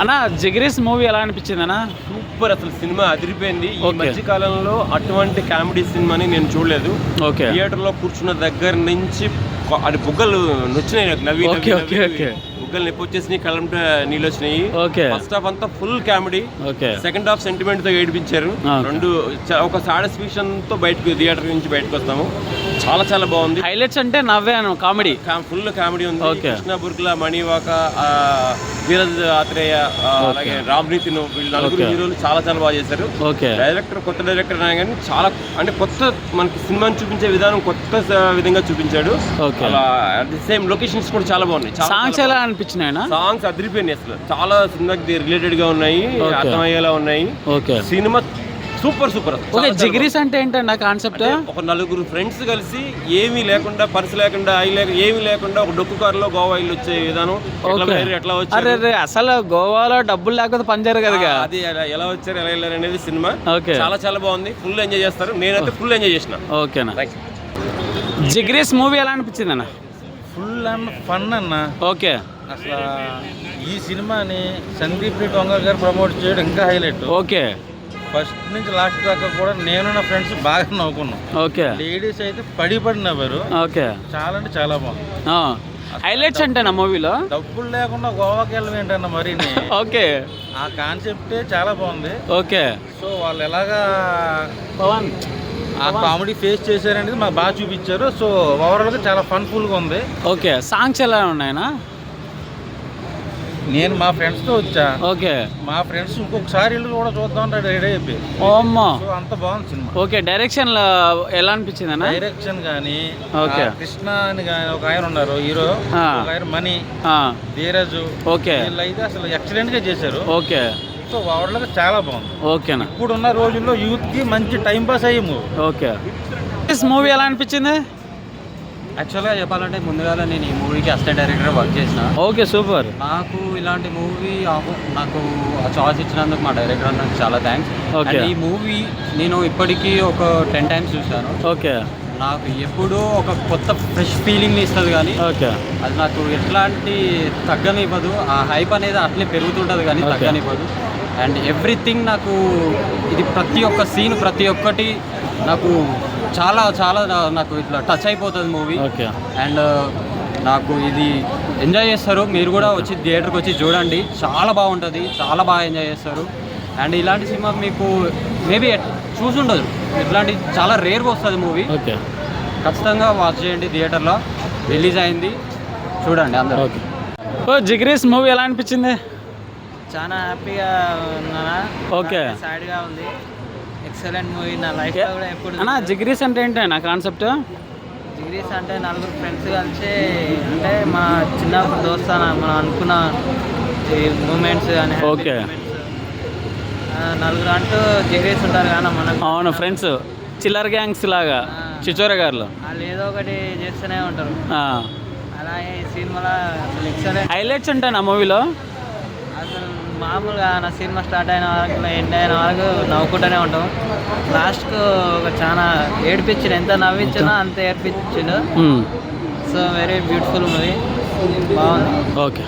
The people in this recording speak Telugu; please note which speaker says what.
Speaker 1: అన్న జిగ్రీస్ మూవీ ఎలా అనిపించింది అన్న?
Speaker 2: సూపర్ అసలు సినిమా అదిరిపోయింది. ఈ. మధ్య కాలంలో అటువంటి కామెడీ సినిమాని నేను చూడలేదు.
Speaker 1: ఓకే.
Speaker 2: థియేటర్లో కూర్చున్న దగ్గర నుంచి అది బుగ్గలు నొచ్చినాయి నాకు. నవ్వి
Speaker 1: okay.
Speaker 2: బుగ్గలు నొప్పి వచ్చేసినాయి కళ్ళంట నీళ్ళు వచ్చినాయి.
Speaker 1: ఓకే.
Speaker 2: ఫస్ట్ హాఫ్ అంతా full comedy.
Speaker 1: Okay.
Speaker 2: Second half సెంటిమెంట్తో ఏడిపించారు. రెండు ఒక సాటిస్ఫాక్షన్తో బయటకు థియేటర్ నుంచి బయటకు వస్తాము. చాలా చాలా బాగుంది.
Speaker 1: హైలైట్స్ అంటే నవ్వాను కామెడీ.
Speaker 2: ఫుల్ కామెడీ ఉంది. కృష్ణ బుర్గుల మణివాక వీరజ్ ఆత్రేయ అలాగే రామ్ నితిన్ వీళ్ళు నలుగురు
Speaker 1: Okay.
Speaker 2: హీరోలు చాలా చాలా బాగా చేశారు. డైరెక్టర్ కొత్త డైరెక్టర్ అయినా కానీ చాలా అంటే కొత్త మనకి సినిమాని చూపించే విధానం కొత్త విధంగా చూపించాడు. అట్ ది సేమ్ లొకేషన్స్ కూడా చాలా బాగున్నాయి. చాలా
Speaker 1: సాంగ్స్ ఎలా అనిపించినాయన?
Speaker 2: సాంగ్స్ అదిరిపోయినాయి అసలు. చాలా సినిమాకి రిలేటెడ్గా ఉన్నాయి. అర్థమయ్యేలా ఉన్నాయి. Cinema super super.
Speaker 1: Okay Jigris అంటే ఏంటండి ఆ కాన్సెప్ట్
Speaker 2: ఒక నలుగురు ఫ్రెండ్స్ కలిసి ఏమీ లేకుండా పర్స్ లేకుండా ఐ లేక ఏమీ లేకుండా ఒక డొక్కు కారులో గోవా ఇల్లు వచ్చే విధానం ఎట్లా వచ్చారు?
Speaker 1: అరే అసలు గోవాలో డబ్బులు లేకపోతే పనిచేయరు కదా.
Speaker 2: అది ఎలా- ఎలా వచ్చారు ఎలా వెళ్ళారు అనేది సినిమా.
Speaker 1: ఓకే.
Speaker 2: చాలా చాలా బాగుంది. ఫుల్ ఎంజాయ్ చేస్తారు. నేనైతే ఫుల్ ఎంజాయ్ చేసిన.
Speaker 1: ఓకేనా జిగ్రీస్ మూవీ ఎలా అనిపించింది అన్న?
Speaker 3: ఫుల్ అండ్ ఫన్ అన్న.
Speaker 1: ఓకే.
Speaker 3: అసలు ఈ సినిమాని సందీప్ రెడ్డి వంగ గారు ప్రమోట్ చేయడం ఇంకా హైలైట్
Speaker 1: ఓకే.
Speaker 3: ఫస్ట్ నుంచి లాస్ట్ దాకా కూడా నేను నా ఫ్రెండ్స్ బాగా నవ్వుకున్నాం.
Speaker 1: ఓకే.
Speaker 3: లేడీస్ అయితే పడి పడి నవ్వారు.
Speaker 1: ఓకే.
Speaker 3: చాలా అంటే చాలా బాగుంది.
Speaker 1: హైలైట్స్ అంటే నా మూవీలో?
Speaker 3: డబ్బులు లేకుండా గోవాకి వెళ్ళడం ఏంటన్న మరి
Speaker 1: ఓకే.
Speaker 3: ఆ కాన్సెప్టే చాలా బాగుంది.
Speaker 1: ఓకే.
Speaker 3: సో వాళ్ళు ఎలాగా
Speaker 1: పవన్.
Speaker 3: ఆ కామెడీ ఫేస్ చేశారనేది మాకు బాగా చూపించారు. సో ఓవరాల్గా చాలా ఫన్ఫుల్గా ఉంది.
Speaker 1: ఓకే. సాంగ్స్ ఎలా ఉన్నాయనా
Speaker 3: నేను మా ఫ్రెండ్స్తో వచ్చా.
Speaker 1: ఓకే.
Speaker 3: మా ఫ్రెండ్స్ ఇంకొకసారి ఇల్లు కూడా చూద్దాం రెడీ అయిపోయి సో అంత బాగుంది సినిమా.
Speaker 1: ఓకే డైరెక్షన్ ఎలా అనిపించింది అన్న?
Speaker 3: డైరెక్షన్ కానీ
Speaker 1: ఓకే.
Speaker 3: కృష్ణ అని ఒక ఆయన ఉన్నారు హీరో. ఒక ఆయన మణి ధీరజ్.
Speaker 1: ఓకే.
Speaker 3: వీళ్ళు అయితే అసలు ఎక్సలెంట్గా చేశారు.
Speaker 1: ఓకే.
Speaker 3: సో వాళ్ళకి చాలా బాగుంది.
Speaker 1: ఓకేనా
Speaker 3: ఇప్పుడున్న రోజుల్లో యూత్కి మంచి టైం పాస్ అయ్యే మూవీ.
Speaker 1: ఓకే. మూవీ ఎలా అనిపించింది?
Speaker 4: యాక్చువల్గా చెప్పాలంటే ముందుగా నేను ఈ మూవీకి అసిస్టెంట్ డైరెక్టర్ వర్క్ చేసిన.
Speaker 1: Okay super.
Speaker 4: నాకు ఇలాంటి మూవీ నాకు చాయిస్ ఇచ్చినందుకు మా డైరెక్టర్ నాకు చాలా థ్యాంక్స్
Speaker 1: Okay.
Speaker 4: ఈ మూవీ నేను ఇప్పటికీ ఒక టెన్ టైమ్స్ చూశాను.
Speaker 1: ఓకే.
Speaker 4: నాకు ఎప్పుడూ ఒక కొత్త ఫ్రెష్ ఫీలింగ్ని ఇస్తుంది కానీ
Speaker 1: ఓకే.
Speaker 4: అది నాకు ఎట్లాంటి తగ్గనివ్వదు. ఆ హైప్ అనేది అట్లే పెరుగుతుంటుంది కానీ. తగ్గనివ్వదు. అండ్ ఎవ్రీథింగ్ నాకు ఇది ప్రతి ఒక్క సీన్ ప్రతి ఒక్కటి నాకు చాలా చాలా నాకు ఇట్లా టచ్ అయిపోతుంది మూవీ
Speaker 1: ఓకే.
Speaker 4: అండ్ నాకు ఇది ఎంజాయ్ చేస్తారు. మీరు కూడా వచ్చి థియేటర్కి వచ్చి చూడండి. చాలా బాగుంటుంది. చాలా బాగా ఎంజాయ్ చేస్తారు. అండ్ ఇలాంటి సినిమా మీకు మేబీ చూసుండదు ఇట్లాంటి చాలా రేర్గా వస్తుంది మూవీ
Speaker 1: ఓకే.
Speaker 4: ఖచ్చితంగా వాచ్ చేయండి థియేటర్లో రిలీజ్ అయింది. చూడండి అందరూ.
Speaker 1: ఓకే. ఓ జిగ్రీస్ మూవీ ఎలా అనిపించింది?
Speaker 5: చాలా హ్యాపీగా ఉన్నానా?
Speaker 1: ఓకే.
Speaker 5: సాడ్గా ఉంది. ఎక్సలెంట్ మూవీ నా లైఫ్లో కూడా ఎప్పుడు
Speaker 1: అన్న జిగ్రీస్ అంటే ఏంటి నా కాన్సెప్ట్
Speaker 5: డిగ్రీస్ అంటే నలుగురు ఫ్రెండ్స్ కలిసి అంటే మా చిన్నప్పుడు దోస్తాన మనం అనుకున్న మూమెంట్స్ కానీ
Speaker 1: ఓకే.
Speaker 5: నలుగురు అంటూ డిగ్రీస్ ఉంటారు కానీ మనం
Speaker 1: అవును ఫ్రెండ్స్ చిల్లర్ గ్యాంగ్స్ లాగా చిచోర గారులో.
Speaker 5: వాళ్ళు ఏదో ఒకటి చేస్తూనే ఉంటారు. అలాగే ఈ సినిమాలో అసలు ఎక్సలెంట్
Speaker 1: హైలైట్స్ ఉంటాయి నా మూవీలో?
Speaker 5: అసలు మామూలుగా నా సినిమా స్టార్ట్ అయిన వరకు ఎండ్ అయిన వరకు నవ్వుకుంటూనే ఉంటాం. లాస్ట్కు ఒక చాలా ఏడిపించిండు. ఎంత నవ్వించినా అంత ఏడిపించిండు. సో వెరీ బ్యూటిఫుల్ మూవీ బాగుంది.
Speaker 1: ఓకే.